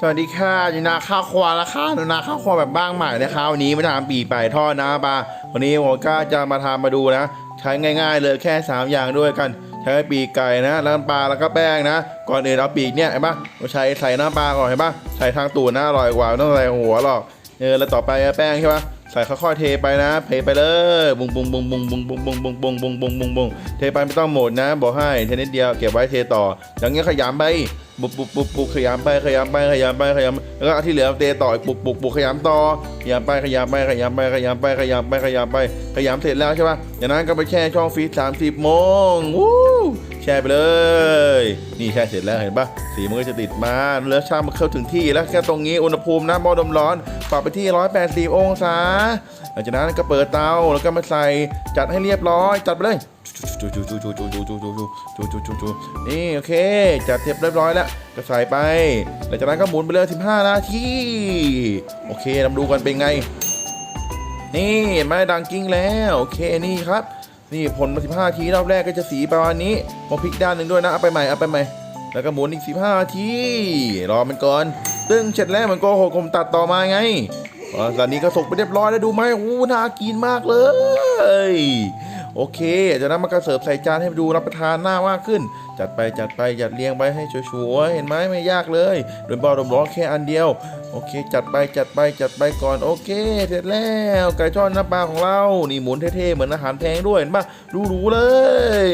สวัสดีค่ะอยู่นาข้าวควายแล้วค่ะหนูนาข้าวควายแบบบ้างใหม่นะคะวันนี้มาทำปีไก่ทอดนะปลาวันนี้ผมก็จะมาทำมาดูนะ ใช้ง่าย ๆ เลยแค่ 3 อย่างด้วยกัน ใช้ปีกไก่นะน้ำปลาแล้วก็แป้งนะ ก่อนอื่นเอาปีกเนี่ยเห็นปะเราใช้ใส่น้ำปลาก่อนเห็นปะใส่ทางตูดนะอร่อยกว่าต้องใส่หัวหรอกเออแล้วต่อไปแป้งใช่ปะใส่ค่อยๆเทไปนะเทไปเลยบุ้งบุ้งบุ้งบุ้งบุ้งบุ้งบุ้งบุ้งบุ้งบุ้งบุ้งบุ้งบุ้งเทไปไม่ต้องหมดนะ บอกให้เทนิดเดียวเก็บไว้เทต่ออย่างเงี้ยขยำไป บุกบุกบุกบุกขยำไปขยำไปขยำไปขยำแล้วก็ที่เหลือเตะต่ออีกบุกบุกบุกขยำต่อขยำไปขยำไปขยำไปขยำไปขยำไปขยำไปขยำเสร็จแล้วใช่ป่ะจากนั้นก็ไปแช่ช่องฟรีซสามสิบโมงวู้แช่ไปเลย นี่แช่เสร็จแล้วเห็นป่ะสีมันก็จะติดมาแล้วชามันเข้าถึงที่แล้วแค่ตรงนี้อุณหภูมินะหม้อดมร้อนปรับไปที่180องศาหลังจากนั้นก็เปิดเตาแล้วก็มาใส่จัดให้เรียบร้อยจัดไปเลย จูจูจูจูจูจูจูจูจูจูจูจูนี่โอเคจัดเทปเรียบร้อยแล้วก็ใส่ไปหลังจากนั้นก็หมุนไปเลย15นาทีโอเคเราดูกันเป็นไง นี่ไม่ดังกิ้งแล้วโอเคนี่ครับ นี่ผลมา15นาทีรอบแรกก็จะสีประมาณนี้พอพลิกด้านหนึ่งด้วยนะเอาไปใหม่เอาไปใหม่แล้วก็หมุนอีก 15นาทีรอมันก่อนตึ้งเสร็จแล้วมันก็หกผมตัดต่อมาไงตอนนี้ก็สุกไปเรียบร้อยแล้วดูไหมอู้น่ากินมากเลย โอเคจากนั้นมันก็เสิร์ฟใส่จานให้ดูรับประทานหน้ามากขึ้น จัดไปจัดไปจัดเรียงไปให้ชัวร์ๆเห็นไหมไม่ยากเลยโดยบอลมร้อนแค่อันเดียว โอเค จัดไปจัดไปจัดไปก่อนโอเค เสร็จแล้วไก่ทอดน้ำปลาของเรา นี่หมุนเท่ๆเหมือนอาหารแพงด้วยเห็นปะดูหรูๆเลย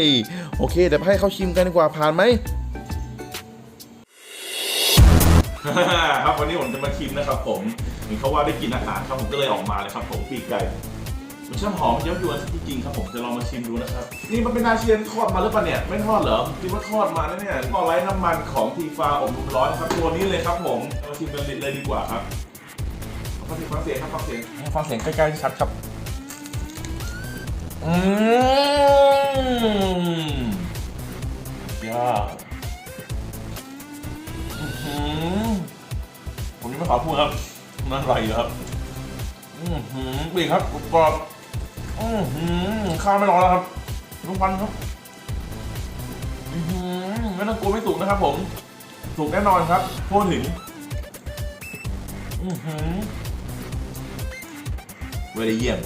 โอเคเดี๋ยวให้เขาชิมกันดีกว่าผ่านไหมครับวันนี้ผมจะมาชิมนะครับผมเห็นเขาว่าได้กินอาหารครับผมก็เลยออกมาเลยครับผมปีกไก่ มันช่างหอมเย้ายวนจริงๆครับผมจะลองมาชิมดูนะครับ นี่มันเป็นอาเชียนทอดมาหรือเปล่าเนี่ย ไม่ทอดเหรอคิดว่าทอดมานะเนี่ยทอดไร้น้ำมันของทีฟ้าอบลมร้อนครับตัวนี้เลยครับผมมาชิมกันเลยดีกว่าครับฟังเสียงฟังเสียงครับฟังเสียงฟังเสียงใกล้ๆชัดครับอืมยอดอืมผมยังไม่ขอพูดครับมันอร่อยอยู่ครับ อือหือปีกครับกรอบ อือหือข้าวไม่ร้อนแล้วครับลูกวันครับอือหือไม่ต้องกลัวไม่สุกนะครับ ผม สุกแน่นอนครับพูดถึง อือหือเวลเยี่ยม